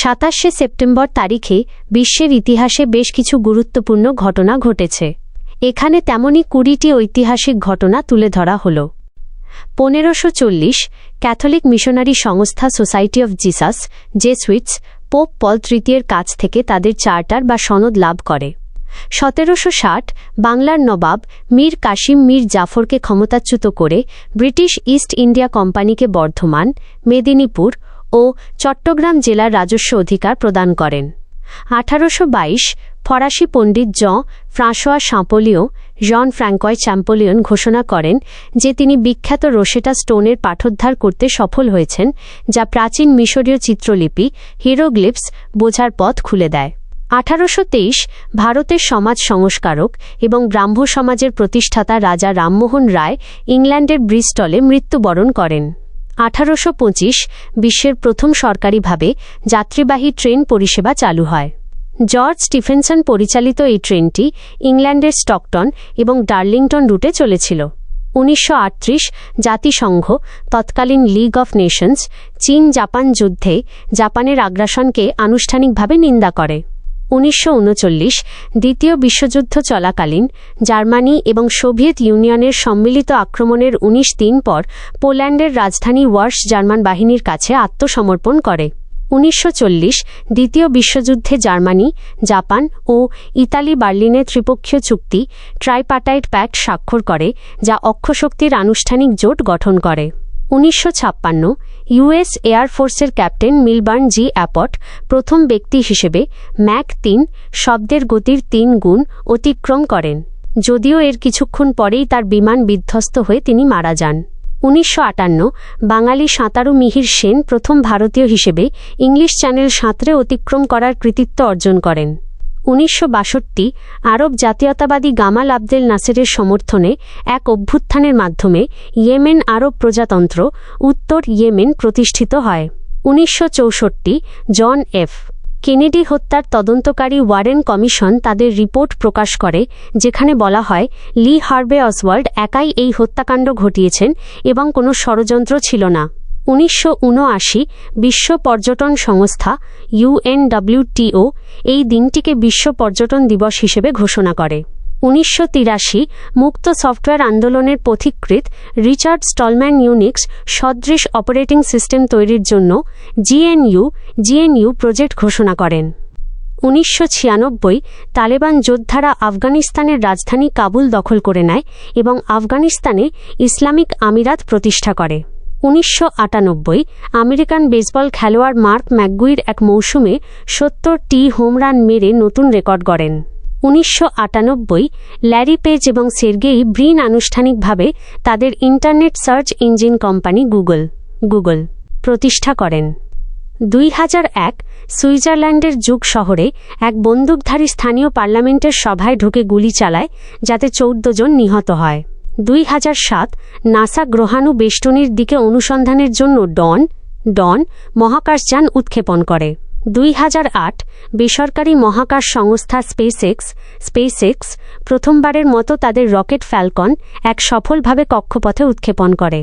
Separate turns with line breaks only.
সাতাশে সেপ্টেম্বর তারিখে বিশ্বের ইতিহাসে বেশ কিছু গুরুত্বপূর্ণ ঘটনা ঘটেছে। এখানে তেমনই কুড়িটি ঐতিহাসিক ঘটনা তুলে ধরা হল। পনেরোশো চল্লিশ, ক্যাথলিক মিশনারি সংস্থা society of Jesus, Jesuits, Pope Paul তৃতীয়ের কাছ থেকে তাদের চার্টার বা সনদ লাভ করে। সতেরোশো ষাট, বাংলার নবাব মীর কাশিম মীর জাফরকে ক্ষমতাচ্যুত করে ব্রিটিশ ইস্ট ইন্ডিয়া কোম্পানিকে বর্ধমান, মেদিনীপুর ও চট্টগ্রাম জেলার রাজস্ব অধিকার প্রদান করেন। আঠারোশো বাইশ ফরাসি পণ্ডিত জ ফ্রাঁসোয়া সাঁপোলিও জন ফ্র্যাঙ্কয় চ্যাম্পোলিয়ন ঘোষণা করেন যে তিনি বিখ্যাত রোশেটা স্টোনের পাঠোদ্ধার করতে সফল হয়েছেন, যা প্রাচীন মিশরীয় চিত্রলিপি হিরোগ্লিপস বোঝার পথ খুলে দেয়। আঠারোশো তেইশ ভারতের সমাজ সংস্কারক এবং ব্রাহ্ম সমাজের প্রতিষ্ঠাতা রাজা রামমোহন রায় ইংল্যান্ডের ব্রিস্টলে মৃত্যুবরণ করেন। আঠারোশো বিশ্বের প্রথম সরকারিভাবে যাত্রীবাহী ট্রেন পরিষেবা চালু হয়। জর্জ স্টিফেনসন পরিচালিত এই ট্রেনটি ইংল্যান্ডের স্টকটন এবং ডার্লিংটন রুটে চলেছিল। উনিশশো আটত্রিশ জাতিসংঘ, তৎকালীন লিগ অফ নেশনস চীন জাপান যুদ্ধে জাপানের আগ্রাসনকে আনুষ্ঠানিকভাবে নিন্দা করে। উনিশশো উনচল্লিশ দ্বিতীয় বিশ্বযুদ্ধ চলাকালীন জার্মানি এবং সোভিয়েত ইউনিয়নের সম্মিলিত আক্রমণের উনিশ দিন পর পোল্যান্ডের রাজধানী ওয়ার্স জার্মান বাহিনীর কাছে আত্মসমর্পণ করে। উনিশশো চল্লিশ দ্বিতীয় বিশ্বযুদ্ধে জার্মানি, জাপান ও ইতালি বার্লিনে ত্রিপক্ষীয় চুক্তি ট্রাইপাটাইট প্যাক্ট স্বাক্ষর করে, যা অক্ষশক্তির আনুষ্ঠানিক জোট গঠন করে। উনিশশো ছাপ্পান্ন ইউএস এয়ারফোর্সের ক্যাপ্টেন মিলবার্ন জি অ্যাপট প্রথম ব্যক্তি হিসেবে ম্যাক তিন শব্দের গতির তিন গুণ অতিক্রম করেন। যদিও এর কিছুক্ষণ পরেই তার বিমান বিধ্বস্ত হয়ে তিনি মারা যান। উনিশশো আটান্ন, বাঙালি সাঁতারু মিহির সেন প্রথম ভারতীয় হিসেবে ইংলিশ চ্যানেল সাঁতরে অতিক্রম করার কৃতিত্ব অর্জন করেন। উনিশশো বাষট্টি আরব জাতীয়তাবাদী গামাল আবদেল নাসেরের সমর্থনে এক অভ্যুত্থানের মাধ্যমে ইয়েমেন আরব প্রজাতন্ত্র, উত্তর ইয়েমেন প্রতিষ্ঠিত হয়। উনিশশো চৌষট্টি জন এফ কেনেডি হত্যার তদন্তকারী ওয়ারেন কমিশন তাদের রিপোর্ট প্রকাশ করে, যেখানে বলা হয়, লি হার্বে অসওয়াল্ড একাই এই হত্যাকাণ্ড ঘটিয়েছেন এবং কোনো ষড়যন্ত্র ছিল না। উনিশশো বিশ্ব পর্যটন সংস্থা ইউএনডব্লিউটিও এই দিনটিকে বিশ্ব পর্যটন দিবস হিসেবে ঘোষণা করে। উনিশশো তিরাশি মুক্ত সফটওয়্যার আন্দোলনের পথিকৃৎ রিচার্ড স্টলম্যান ইউনিক্স সদৃশ অপারেটিং সিস্টেম তৈরির জন্য জিএনইউ জিএনইউ প্রজেক্ট ঘোষণা করেন। উনিশশো ছিয়ানব্বই তালেবান যোদ্ধারা আফগানিস্তানের রাজধানী কাবুল দখল করে নেয় এবং আফগানিস্তানে ইসলামিক আমিরাত প্রতিষ্ঠা করে। উনিশশো আটানব্বই আমেরিকান বেসবল খেলোয়াড় মার্ক ম্যাকগুইর এক মৌসুমে সত্তরটি হোম রান মেরে নতুন রেকর্ড গড়েন। উনিশশো আটানব্বই ল্যারি পেজ এবং সের্গেই ব্রিন আনুষ্ঠানিকভাবে তাদের internet search engine company Google Google প্রতিষ্ঠা করেন। দুই হাজার এক সুইজারল্যান্ডের যুগ শহরে এক বন্দুকধারী স্থানীয় পার্লামেন্টের সভায় ঢুকে গুলি চালায়, যাতে চৌদ্দ জন নিহত হয়। দুই হাজার সাত নাসা গ্রহাণু বেষ্টনীর দিকে অনুসন্ধানের জন্য ডন ডন মহাকাশযান উৎক্ষেপণ করে। দুই হাজার আট বেসরকারি মহাকাশ সংস্থা স্পেসএক্স স্পেসএক্স প্রথমবারের মতো তাদের রকেট ফ্যালকন এক সফলভাবে কক্ষপথে উৎক্ষেপণ করে।